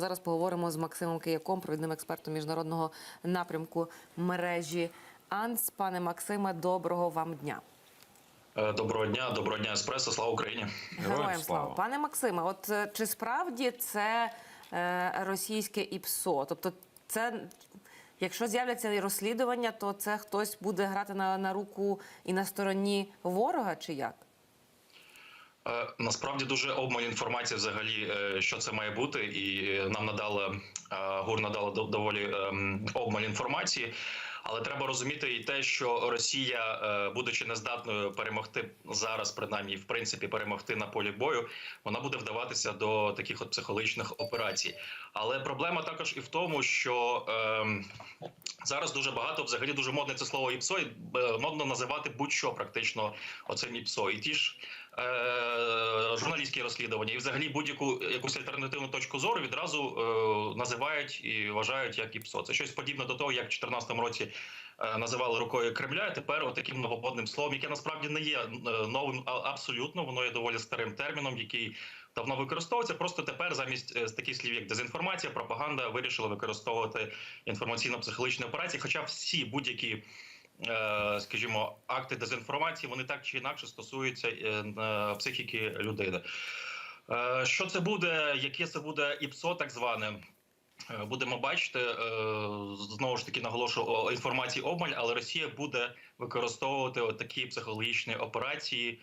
зараз поговоримо з Максимом Кияком, провідним експертом міжнародного напрямку мережі АНС. Пане Максиме, доброго вам дня. Е, Доброго дня, доброго дня, еспресо. Слава Україні. Героям слава. слава. Пане Максиме, от е, чи справді це е, російське ІПСО? Тобто, це якщо з'являться і розслідування, то це хтось буде грати на, на руку і на стороні ворога, чи як? Е, Насправді дуже обмаль інформації взагалі, е, що це має бути, і е, нам надала е, ГУР надала до- доволі ем, обмаль інформації. Але треба розуміти і те, що Росія, будучи нездатною перемогти зараз, принаймні в принципі перемогти на полі бою, вона буде вдаватися до таких от психологічних операцій. Але проблема також і в тому, що ем, зараз дуже багато, взагалі дуже модне це слово ІПСО, і модно називати будь-що практично оцим ІПСО. І ті ж журналістські розслідування, і взагалі будь-яку якусь альтернативну точку зору відразу е, називають і вважають як ІПСО. Це щось подібне до того, як в 2014 році е, називали рукою Кремля. а Тепер отаким многободним словом, яке насправді не є е, новим абсолютно, воно є доволі старим терміном, який давно використовується. Просто тепер замість е, таких слів, як дезінформація, пропаганда вирішили використовувати інформаційно-психологічні операції. Хоча всі будь-які. Е, Скажімо, акти дезінформації вони так чи інакше стосуються е, психіки людини. Е, Що це буде? Яке це буде ІПСО, так зване? Будемо бачити знову ж таки наголошую інформації обмаль, але Росія буде використовувати такі психологічні операції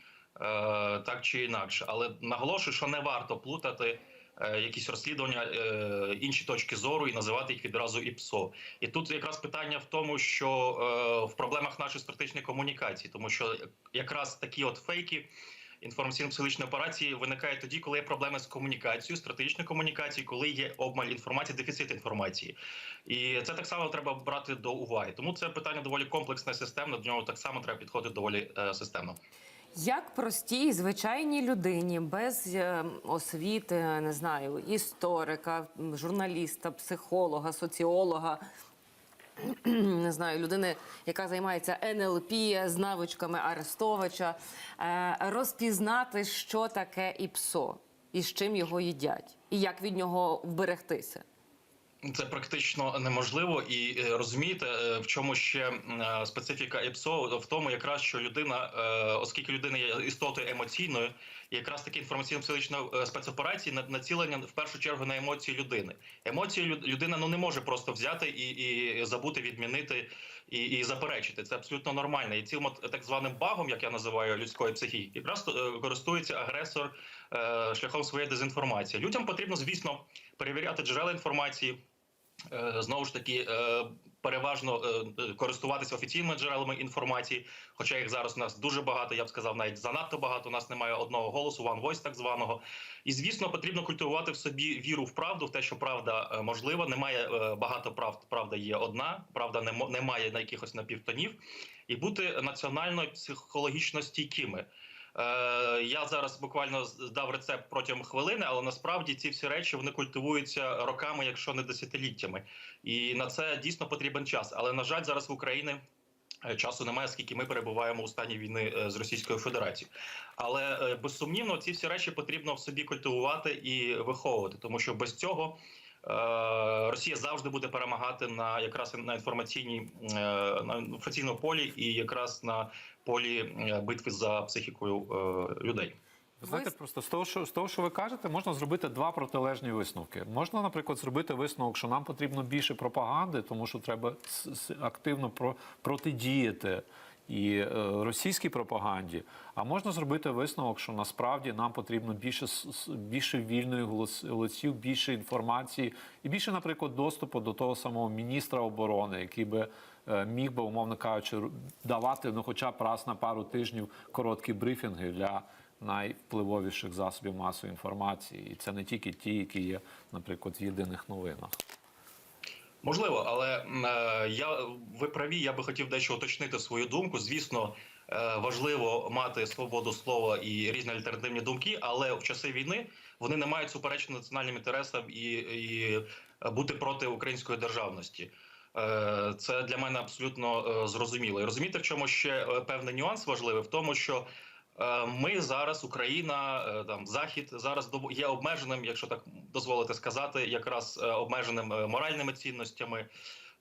так чи інакше. Але наголошую, що не варто плутати. Е, Якісь розслідування, е, інші точки зору і називати їх відразу ІПСО. І тут якраз питання в тому, що е, в проблемах нашої стратегічної комунікації, тому що якраз такі от фейки інформаційно-психологічні операції виникають тоді, коли є проблеми з комунікацією, стратегічною комунікацією, коли є обмаль інформації, дефіцит інформації. І це так само треба брати до уваги. Тому це питання доволі комплексне, системне. До нього так само треба підходити доволі системно. Як простій звичайній людині без е, освіти, не знаю, історика, журналіста, психолога, соціолога, не знаю, людини, яка займається НЛП з навичками Арестовича, е, розпізнати, що таке ІПСО і з чим його їдять, і як від нього вберегтися? Це практично неможливо, і е, розумієте, е, в чому ще е, специфіка ІПСО в тому, якраз що людина, оскільки людина є істотою емоційною, якраз такі інформаційно-психологічні е, спецоперації на- націлені в першу чергу на емоції людини. Емоції люд- людина ну не може просто взяти і, і забути, відмінити і, і заперечити. Це абсолютно нормально. І цим так званим багом, як я називаю людської психіки, якраз користується агресор шляхом своєї дезінформації. Людям потрібно, звісно, перевіряти джерела інформації. Е, Знову ж таки, е, переважно е, е, користуватися офіційними джерелами інформації, хоча їх зараз у нас дуже багато, я б сказав, навіть занадто багато. У нас немає одного голосу, one voice так званого. І звісно, потрібно культивувати в собі віру в правду, в те, що правда е, можлива. Немає е, багато правд. Правда є одна, правда немає на якихось напівтонів, і бути національно психологічно стійкими. Е, Я зараз буквально з- дав рецепт протягом хвилини, але насправді ці всі речі вони культивуються роками, якщо не десятиліттями. І на це дійсно потрібен час. Але на жаль, зараз в Україні. е, Часу немає, скільки ми перебуваємо у стані війни е, з Російською Федерацією. Але безсумнівно ці всі речі потрібно в собі культивувати і виховувати, тому що без цього Росія завжди буде перемагати на якраз на інформаційній е, на інформаційному полі і якраз на полі е, битви за психікою е, людей. Ви знаєте, просто з того, що з того, що ви кажете, можна зробити два протилежні висновки. Можна, наприклад, зробити висновок, що нам потрібно більше пропаганди, тому що треба активно про протидіяти і е, російській пропаганді. А можна зробити висновок, що насправді нам потрібно більше більше вільної голос- голосів, більше інформації і більше, наприклад, доступу до того самого міністра оборони, який би е, міг би, умовно кажучи, давати ну, хоча б раз на пару тижнів короткі брифінги для найвпливовіших засобів масової інформації, і це не тільки ті, які є, наприклад, в єдиних новинах. Можливо, але е, я ви праві. Я би хотів дещо уточнити свою думку. Звісно, е, важливо мати свободу слова і різні альтернативні думки, але в часи війни вони не мають суперечити національним інтересам і, і бути проти української державності. Е, Це для мене абсолютно зрозуміло. І розумієте, в чому ще певний нюанс важливий в тому, що Ми зараз, Україна, е, там Захід зараз є обмеженим, якщо так дозволити сказати, якраз е, обмеженим е, моральними цінностями,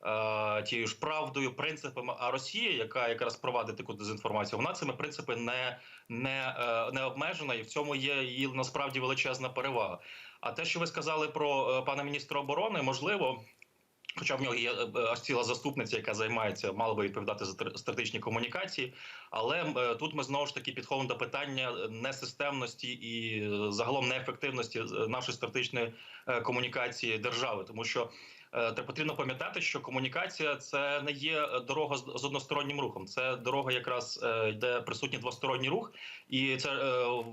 е, тією ж правдою, принципами. А Росія, яка якраз провадить таку дезінформацію, вона цими принципами не, не, е, не обмежена, і в цьому є її насправді величезна перевага. А те, що ви сказали про е, пана міністра оборони, можливо. Хоча в нього є е, аж ціла заступниця, яка займається, мала би відповідати за стр- стратегічні комунікації. Але е, тут ми знову ж таки підходимо до питання несистемності і е, загалом неефективності е, нашої стратегічної е, комунікації держави, тому що е, потрібно пам'ятати, що комунікація це не є дорога з одностороннім рухом. Це дорога, якраз е, йде присутній двосторонній рух, і це е,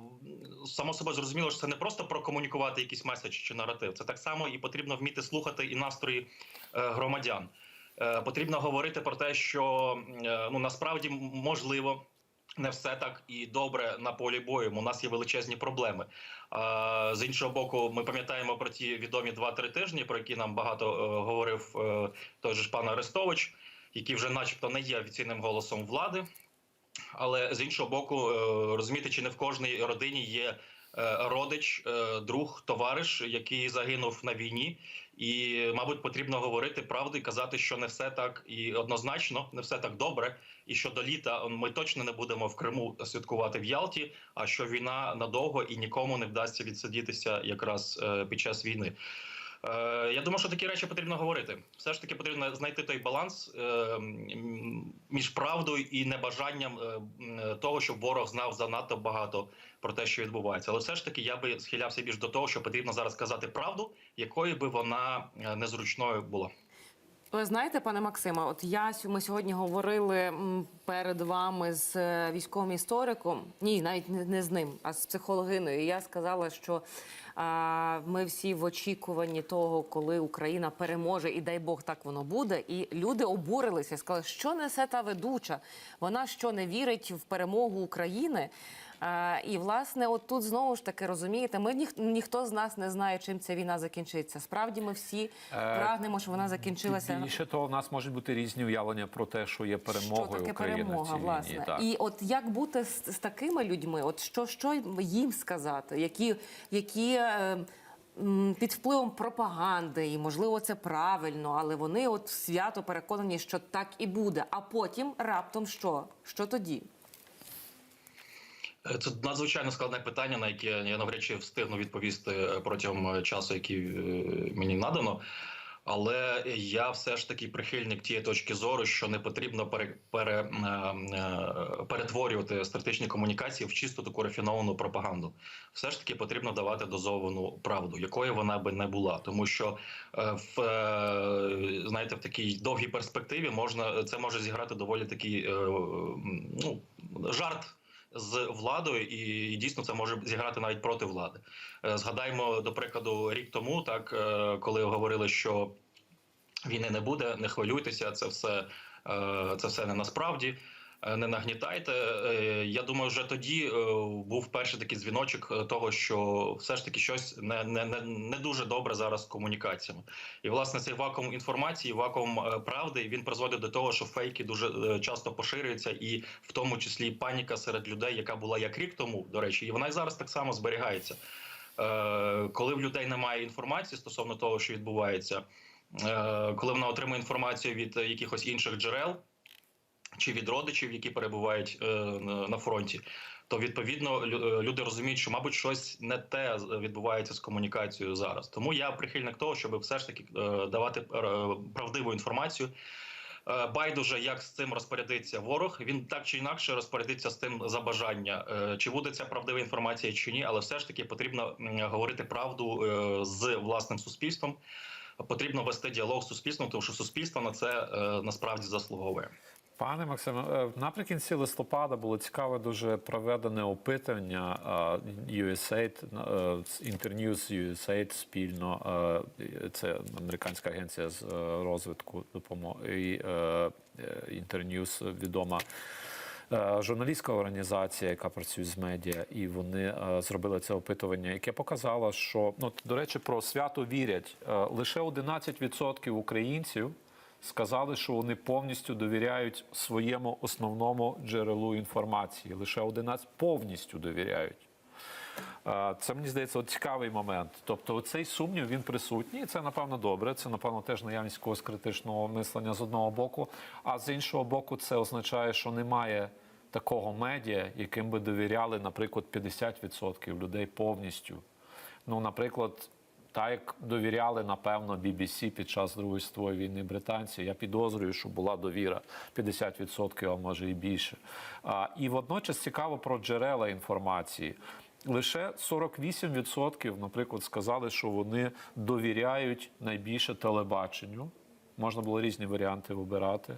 само собою зрозуміло, що це не просто прокомунікувати якийсь меседж чи наратив. Це так само і потрібно вміти слухати і настрої громадян. Потрібно говорити про те, що ну насправді можливо. Не все так і добре на полі бою. У нас є величезні проблеми. З іншого боку, ми пам'ятаємо про ті відомі 2-3 тижні, про які нам багато е, говорив е, той же пан Арестович, який вже, начебто, не є офіційним голосом влади. Але з іншого боку, е, розумієте, чи не в кожній родині є родич, друг, товариш, який загинув на війні, і, мабуть, потрібно говорити правду і казати, що не все так і однозначно, не все так добре. І що до літа ми точно не будемо в Криму святкувати в Ялті, а що війна надовго і нікому не вдасться відсидітися якраз е, під час війни. Е, Я думаю, що такі речі потрібно говорити. Все ж таки потрібно знайти той баланс е, між правдою і небажанням е, того, щоб ворог знав занадто багато про те, що відбувається. Але все ж таки я би схилявся більш до того, що потрібно зараз казати правду, якою би вона незручною була. Ви знаєте, пане Максиме, от я ми сьогодні говорили перед вами з е, військовим істориком. Ні, навіть не з ним, а з психологиною. І я сказала, що а, ми всі в очікуванні того, коли Україна переможе, і дай Бог так воно буде. І люди обурилися, сказали, що несе та ведуча. Вона що не вірить в перемогу України. І власне, от тут знову ж таки розумієте, ми ніх, ніхто з нас не знає, чим ця війна закінчиться. Справді, ми всі прагнемо, щоб вона закінчилася. Більше того, в нас можуть бути різні уявлення про те, що є перемогою що таке України перемога, в цій власне. війні. Так. І от як бути з, з такими людьми? От що, що їм сказати, які, які е, під впливом пропаганди, і можливо це правильно, але вони от свято переконані, що так і буде. А потім раптом що? Що тоді? Е, Це надзвичайно складне питання, на яке я навряд чи встигну відповісти е, протягом е, часу, який мені надано. Але я все ж таки прихильник тієї точки зору, що не потрібно пере, пере, перетворювати стратегічні комунікації в чисто таку рафіновану пропаганду. Все ж таки потрібно давати дозовану правду, якою вона би не була, тому що в знаєте, в такій довгій перспективі можна це може зіграти доволі такий ну жарт з владою, і, і дійсно це може зіграти навіть проти влади. Згадаємо Згадаймо до прикладу рік тому, так е, коли говорили, що війни не буде, не хвилюйтеся, це все, е, це все не насправді. Е, Не нагнітайте. Е, Я думаю, вже тоді е, був перший такий дзвіночок того, що все ж таки щось не, не, не, дуже добре зараз з комунікаціями. І власне цей вакуум інформації, вакуум правди він призводить до того, що фейки дуже часто поширюються, і в тому числі паніка серед людей, яка була як рік тому, до речі, і вона і зараз так само зберігається. Коли в людей немає інформації стосовно того, що відбувається, коли вона отримує інформацію від якихось інших джерел чи від родичів, які перебувають е, на фронті, то відповідно е, люди розуміють, що мабуть щось не те відбувається з комунікацією зараз. Тому я прихильник того, щоб все ж таки е, давати правдиву інформацію. Байдуже, як з цим розпорядиться ворог, він так чи інакше розпорядиться з тим за бажання. Чи буде ця правдива інформація чи ні, але все ж таки потрібно говорити правду з власним суспільством. Потрібно вести діалог з суспільством, тому що суспільство на це насправді заслуговує. Пане Максиме, е, наприкінці листопада було цікаве дуже проведене опитування е, USAID, е, Internews USAID спільно. Це американська агенція з розвитку допомоги. Internews відома. Журналістська організація, яка працює з медіа, і вони зробили це опитування, яке показало, що ну до речі, про свято вірять лише 11% українців сказали, що вони повністю довіряють своєму основному джерелу інформації. Лише 11 повністю довіряють. Це мені здається цікавий момент. Тобто, цей сумнів він присутній. і Це напевно добре. Це напевно теж наявність якогось критичного мислення з одного боку. А з іншого боку, це означає, що немає такого медіа, яким би довіряли, наприклад, 50% людей повністю. Ну, наприклад, так як довіряли, напевно, BBC під час Другої світової війни британці, я підозрюю, що була довіра 50%, а може і більше. А, і водночас цікаво про джерела інформації. Лише 48%, наприклад, сказали, що вони довіряють найбільше телебаченню. Можна було різні варіанти вибирати.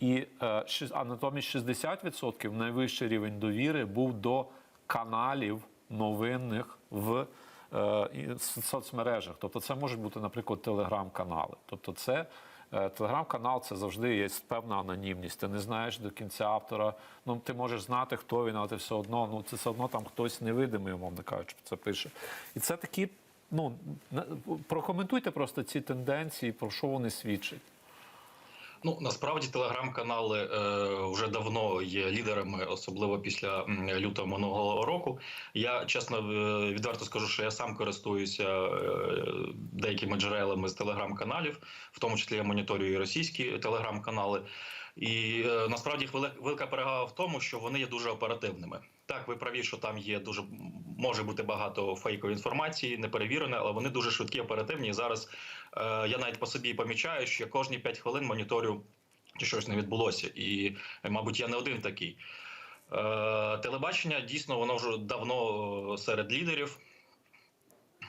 І, е, а натомість 60% найвищий рівень довіри був до каналів новинних в е, соцмережах. Тобто це можуть бути, наприклад, телеграм-канали. Тобто, це е, телеграм-канал це завжди є певна анонімність. Ти не знаєш до кінця автора. Ну ти можеш знати, хто він, але ти все одно. Ну це все одно там хтось невидимий, умовно кажучи, це пише. І це такі. Ну прокоментуйте просто ці тенденції, про що вони свідчать. Ну насправді телеграм-канали е, вже давно є лідерами, особливо після лютого минулого року. Я чесно е, відверто скажу, що я сам користуюся е, деякими джерелами з телеграм-каналів, в тому числі я моніторюю російські телеграм-канали. І е, насправді їх велика, велика перевага в тому, що вони є дуже оперативними. Так, ви праві, що там є дуже може бути багато фейкової інформації, неперевірене, але вони дуже швидкі, оперативні. І зараз е, я навіть по собі помічаю, що я кожні 5 хвилин моніторю, чи щось не відбулося. І, мабуть, я не один такий. Е, телебачення дійсно воно вже давно е, серед лідерів.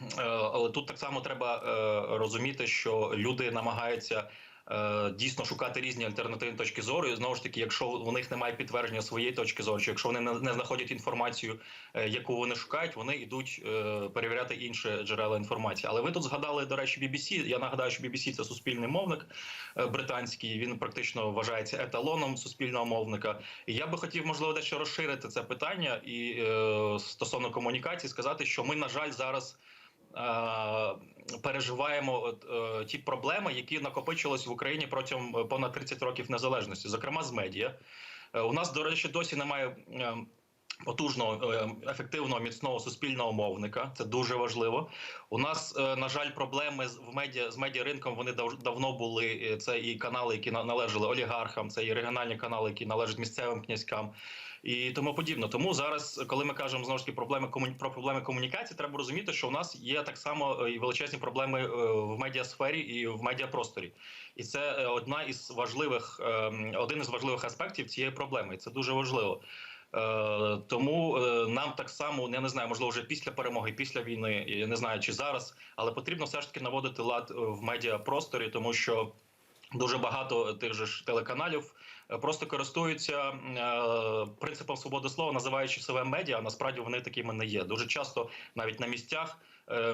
Е, Але тут так само треба е, розуміти, що люди намагаються дійсно шукати різні альтернативні точки зору. І знову ж таки, якщо у них немає підтвердження своєї точки зору, чи якщо вони не, знаходять інформацію, е, яку вони шукають, вони йдуть е, перевіряти інші джерела інформації. Але ви тут згадали, до речі, BBC. Я нагадаю, що BBC – це суспільний мовник е, британський. Він практично вважається еталоном суспільного мовника. І я би хотів, можливо, дещо розширити це питання і е, стосовно комунікації, сказати, що ми, на жаль, зараз. Е, переживаємо е, ті проблеми, які накопичились в Україні протягом е, понад 30 років незалежності, зокрема з медіа. У нас, до речі, досі немає. Потужного, ефективного, міцного суспільного мовника це дуже важливо. У нас, на жаль, проблеми з в медіа з медіаринком вони дав- давно були. Це і канали, які належали олігархам, це і регіональні канали, які належать місцевим князькам, і тому подібне. Тому зараз, коли ми кажемо знову ж таки проблеми про проблеми комунікації, треба розуміти, що у нас є так само е, і величезні проблеми е, в медіасфері і в медіапросторі. І це е, одна із важливих, ем, один із важливих аспектів цієї проблеми. І це дуже важливо. Тому нам так само я не знаю, можливо, вже після перемоги, після війни, я не знаю чи зараз, але потрібно все ж таки наводити лад в медіапросторі, тому що. Дуже багато тих же ж телеканалів просто користуються е, принципом свободи слова, називаючи себе медіа. а Насправді вони такими не є. Дуже часто навіть на місцях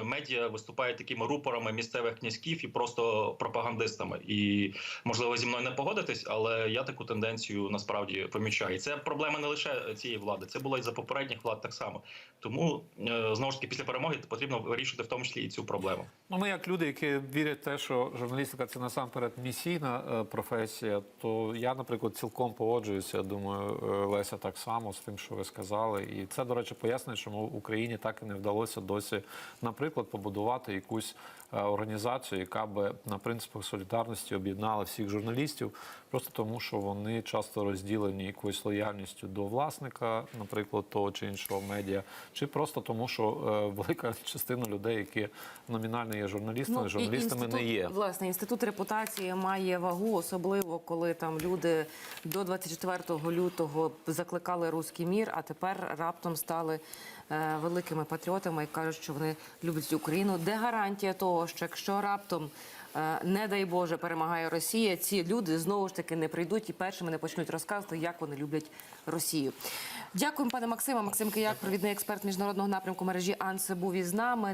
медіа виступають такими рупорами місцевих князьків і просто пропагандистами. І можливо зі мною не погодитись, але я таку тенденцію насправді помічаю. І це проблема не лише цієї влади, це було і за попередніх влад так само. Тому е, знову ж таки після перемоги потрібно вирішити в тому числі і цю проблему. Ну, ми як люди, які вірять в те, що журналістика це насамперед місійна е, професія, то я, наприклад, цілком погоджуюся. Думаю, е, Леся так само з тим, що ви сказали. І це, до речі, пояснює, чому Україні так і не вдалося досі, наприклад, побудувати якусь е, організацію, яка би на принципах солідарності об'єднала всіх журналістів, просто тому, що вони часто розділені якоюсь лояльністю до власника, наприклад, того чи іншого медіа, чи просто тому, що е, велика частина людей, які номінально є журналістами, Ну, журналістами інститут, не є. Власне, інститут репутації має вагу, особливо коли там люди до 24 лютого закликали руський мір, а тепер раптом стали е, великими патріотами і кажуть, що вони люблять Україну. Де гарантія того, що якщо раптом не дай Боже перемагає Росія, ці люди знову ж таки не прийдуть і першими не почнуть розказувати, як вони люблять Росію. Дякуємо, пане Максима. Максим Кияк, провідний експерт міжнародного напрямку мережі АНСЕ, був із нами.